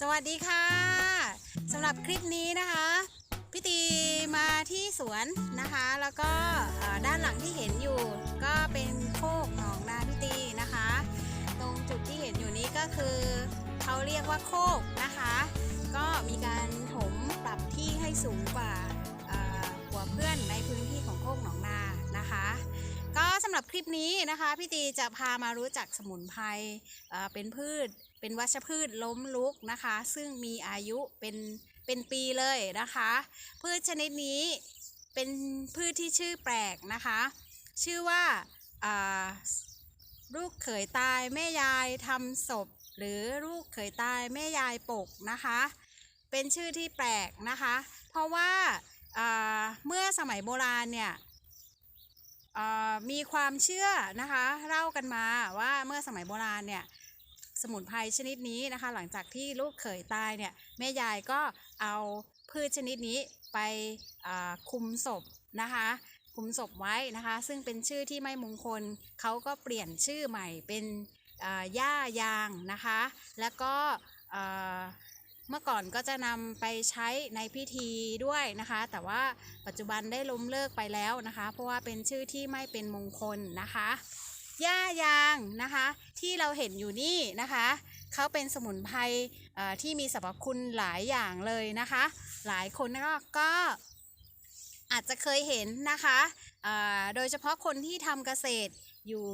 สวัสดีค่ะสำหรับคลิปนี้นะคะพี่ตีมาที่สวนนะคะ แล้วก็ด้านหลังที่เห็นอยู่ก็เป็นโคกหนองนาพี่ตีนะคะ ตรงจุดที่เห็นอยู่นี้ก็คือเขาเรียกว่าโคกนะคะ ก็มีการถมปรับที่ให้สูงกว่าเอ่อกว่าเพื่อนในพื้นที่ของโคกหนองนานะคะ ก็สำหรับคลิปนี้นะคะพี่ตีจะพามารู้จักสมุนไพรเป็นพืชเป็นวัชพืชล้มลุกนะคะ ซึ่งมีอายุเป็นเป็นปีเลยนะคะ พืชชนิดนี้เป็นพืชที่ชื่อแปลกนะคะ ชื่อว่าาลูกเขยตายแม่ยายทำศพ หรือลูกเขยตายแม่ยายปกนะคะ เป็นชื่อที่แปลกนะคะ เพราะว่าาเมื่อสมัยโบราณเนี่ยมีความเชื่อนะคะเล่ากันมาว่าเมื่อสมัยโบราณเนี่ย สมุนไพรชนิดนี้นะคะ หลังจากที่ลูกเขยตายเนี่ยแม่ยายก็เอาพืชชนิดนี้ไปคุมศพนะคะคุมศพไว้นะคะ ซึ่งเป็นชื่อที่ไม่มงคลเขาก็เปลี่ยนชื่อใหม่เป็นอ่าย่ายางนะคะ แล้วก็เมื่อก่อนก็จะนำไปใช้ในพิธีด้วยนะคะ แต่ว่าปัจจุบันได้ล้มเลิกไปแล้วนะคะ เพราะว่าเป็นชื่อที่ไม่เป็นมงคลนะคะ หญ้ายางนะคะ ที่เราเห็นอยู่นี่นะคะเขาเป็นสมุนไพรที่มีสรรพคุณหลายอย่างเลยนะคะ หลายคนก็กอาจจะเคยเห็นนะคะโดยเฉพาะคนที่ทำเกษตรอยู่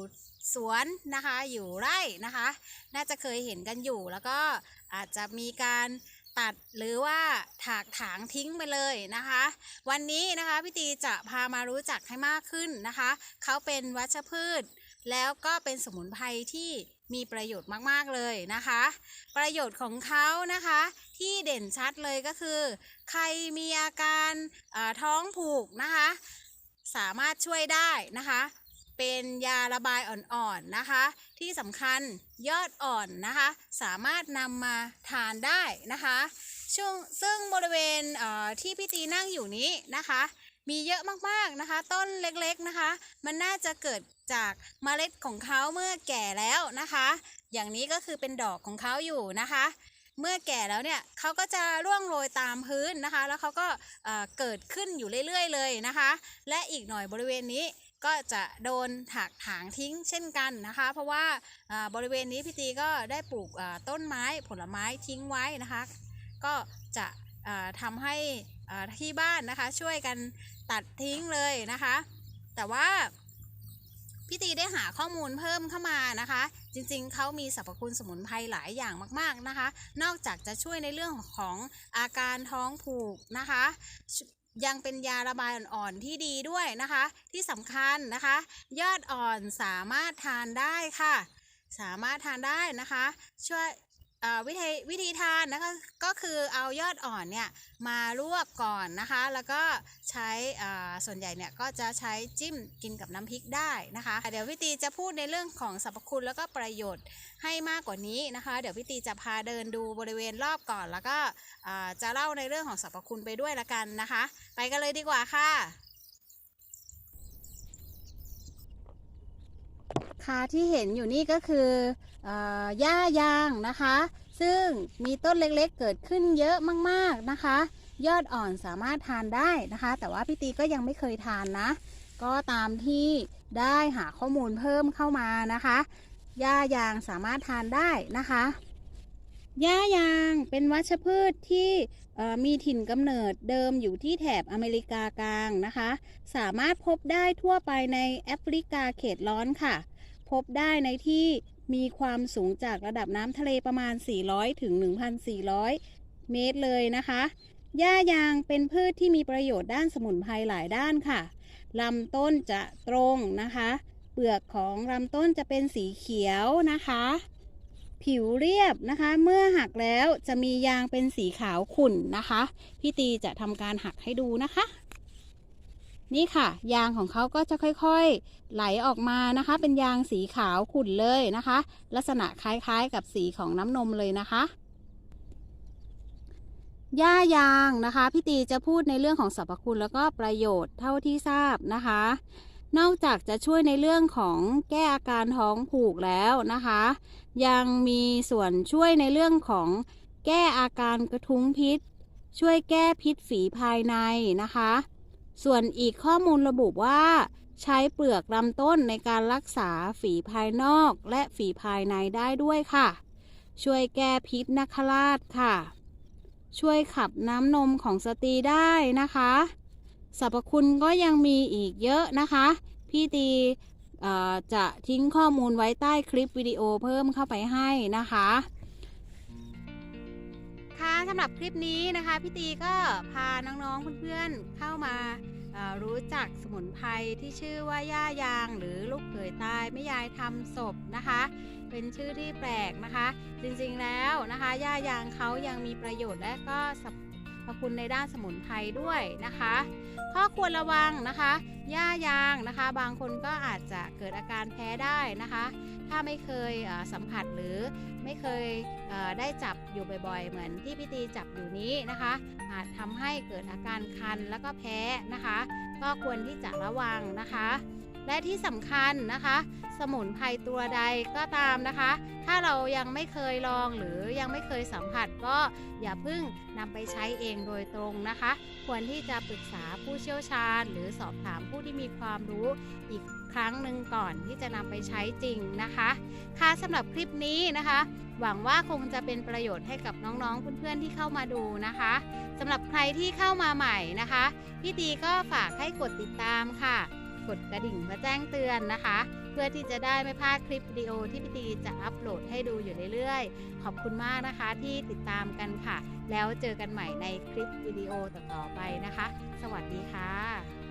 สวนนะคะอยู่ไร่นะคะ น่าจะเคยเห็นกันอยู่ แล้วก็อาจจะมีการตัดหรือว่าถากถางทิ้งไปเลยนะคะ วันนี้นะคะพี่ตีจะพามารู้จักให้มากขึ้นนะคะ เขาเป็นวัชพืช แล้วก็เป็นสมุนไพรที่มีประโยชน์มากๆเลยนะคะ ประโยชน์ของเขานะคะ ที่เด่นชัดเลยก็คือ ใครมีอาการท้องผูกนะคะ สามารถช่วยได้นะคะ เป็นยาระบายอ่อนๆนะคะ ที่สำคัญยอดอ่อนนะคะ สามารถนำมาทานได้นะคะช่วงซึ่งบริเวณเที่พี่ตีนั่งอยู่นี้นะคะ มีเยอะมากๆนะคะ ต้นเล็กๆนะคะ มันน่าจะเกิดจากเมล็ดของเขาเมื่อแก่แล้วนะคะ อย่างนี้ก็คือเป็นดอกของเขาอยู่นะคะ เมื่อแก่แล้วเนี่ยเขาก็จะร่วงโรยตามพื้นนะคะ แล้วเขาก็เอ่อเกิดขึ้นอยู่เรื่อยๆ เลยนะคะ และอีกหน่อยบริเวณนี้ก็จะโดนถากถางทิ้งเช่นกันนะคะ เพราะว่าบริเวณนี้พี่ตีก็ได้ปลูกต้นไม้ผลไม้ทิ้งไว้นะคะ ก็จะทำให้ ที่บ้านนะคะ ช่วยกันตัดทิ้งเลยนะคะ แต่ว่าพี่ตีได้หาข้อมูลเพิ่มเข้ามานะคะ จริงๆ เขามีสรรพคุณสมุนไพรหลายอย่างมากๆนะคะ นอกจากจะช่วยในเรื่องของอาการท้องผูกนะคะ ยังเป็นยาระบายอ่อนๆที่ดีด้วยนะคะ ที่สำคัญนะคะ ยอดอ่อนสามารถทานได้ค่ะ สามารถทานได้นะคะ ช่วย วิธีวิธีทานนะคะก็คือเอายอดอ่อนเนี่ยมาลวกก่อนนะคะ แล้วก็ใช้ส่วนใหญ่เนี่ยก็จะใช้จิ้มกินกับน้ำพริกได้นะคะ เดี๋ยวพี่ตีจะพูดในเรื่องของสรรพคุณแล้วก็ประโยชน์ให้มากกว่านี้นะคะ เดี๋ยวพี่ตีจะพาเดินดูบริเวณรอบก่อน แล้วก็จะเล่าในเรื่องของสรรพคุณไปด้วยละกันนะคะ ไปกันเลยดีกว่าค่ะ ค่ะที่เห็นอยู่นี่ก็คือเอ่อหญ้ายางนะคะ ซึ่งมีต้นเล็กๆเกิดขึ้นเยอะมากๆนะคะ ยอดอ่อนสามารถทานได้นะคะ แต่ว่าพี่ตีก็ยังไม่เคยทานนะ ก็ตามที่ได้หาข้อมูลเพิ่มเข้ามานะคะหญ้ายางสามารถทานได้นะคะหญ้ายางเป็นวัชพืชที่มีถิ่นกำเนิดเดิมอยู่ที่แถบอเมริกากลางนะคะ สามารถพบได้ทั่วไปในแอฟริกาเขตร้อนค่ะ พบได้ในที่มีความสูงจากระดับน้ำทะเลประมาณ 400 ถึง 1,400 เมตรเลยนะคะ หญ้ายางเป็นพืชที่มีประโยชน์ด้านสมุนไพรหลายด้านค่ะ ลำต้นจะตรงนะคะ เปลือกของลำต้นจะเป็นสีเขียวนะคะ ผิวเรียบนะคะ เมื่อหักแล้วจะมียางเป็นสีขาวขุ่นนะคะ พี่ตีจะทำการหักให้ดูนะคะ นี่ค่ะ ยางของเขาก็จะค่อยๆ ไหลออกมานะคะ เป็นยางสีขาวขุ่นเลยนะคะ ลักษณะคล้ายๆกับสีของน้ำนมเลยนะคะหญ้ายางนะคะ พี่ตีจะพูดในเรื่องของสรรพคุณแล้วก็ประโยชน์เท่าที่ทราบนะคะ นอกจากจะช่วยในเรื่องของแก้อาการท้องผูกแล้วนะคะ ยังมีส่วนช่วยในเรื่องของแก้อาการกระทุ้งพิษ ช่วยแก้พิษฝีภายในนะคะ ส่วนอีกข้อมูลระบุว่า ใช้เปลือกลำต้นในการรักษาฝีภายนอกและฝีภายในได้ด้วยค่ะ ช่วยแก้พิษนักราชค่ะ ช่วยขับน้ำนมของสตรีได้นะคะสรรพคุณก็ยังมีอีกเยอะนะคะ พี่ตีจะทิ้งข้อมูลไว้ใต้คลิปวิดีโอเพิ่มเข้าไปให้นะคะ คะสำหรับคลิปนี้นะคะพี่ตีก็พาน้องๆเพื่อนๆเข้ามารู้จักสมุนไพรที่ชื่อว่าย่ายาง หรือลูกเขยตายไม่ยายทำศพนะคะ เป็นชื่อที่แปลกนะคะ จริงๆแล้วนะคะย่ายางเขายังมีประโยชน์และก็สรรพคุณในด้านสมุนไพรด้วยนะคะ ข้อควรระวังนะคะย่ายางนะคะ บางคนก็อาจจะเกิดอาการแพ้ได้นะคะ ไม่เคยสัมผัสหรือไม่เคยได้จับอยู่บ่อยๆ เหมือนที่พี่ตีจับอยู่นี้นะคะ อาจทำให้เกิดอาการคันแล้วก็แพ้นะคะ ก็ควรที่จะระวังนะคะ และที่สำคัญนะคะ สมุนไพรตัวใดก็ตามนะคะ ถ้าเรายังไม่เคยลองหรือยังไม่เคยสัมผัสก็อย่าเพิ่งนำไปใช้เองโดยตรงนะคะ ควรที่จะปรึกษาผู้เชี่ยวชาญ หรือสอบถามผู้ที่มีความรู้อีกครั้งหนึ่งก่อนที่จะนำไปใช้จริงนะคะ ค่ะสำหรับคลิปนี้นะคะ หวังว่าคงจะเป็นประโยชน์ให้กับน้องๆเพื่อนๆที่เข้ามาดูนะคะสำหรับใครที่เข้ามาใหม่นะคะ พี่ตีก็ฝากให้กดติดตามค่ะ กดกระดิ่งมาแจ้งเตือนนะคะ เพื่อที่จะได้ไม่พลาดคลิปวิดีโอที่พี่ตีจะอัปโหลดให้ดูอยู่เรื่อยๆ ขอบคุณมากนะคะที่ติดตามกันค่ะ แล้วเจอกันใหม่ในคลิปวิดีโอต่อๆไปนะคะ สวัสดีค่ะ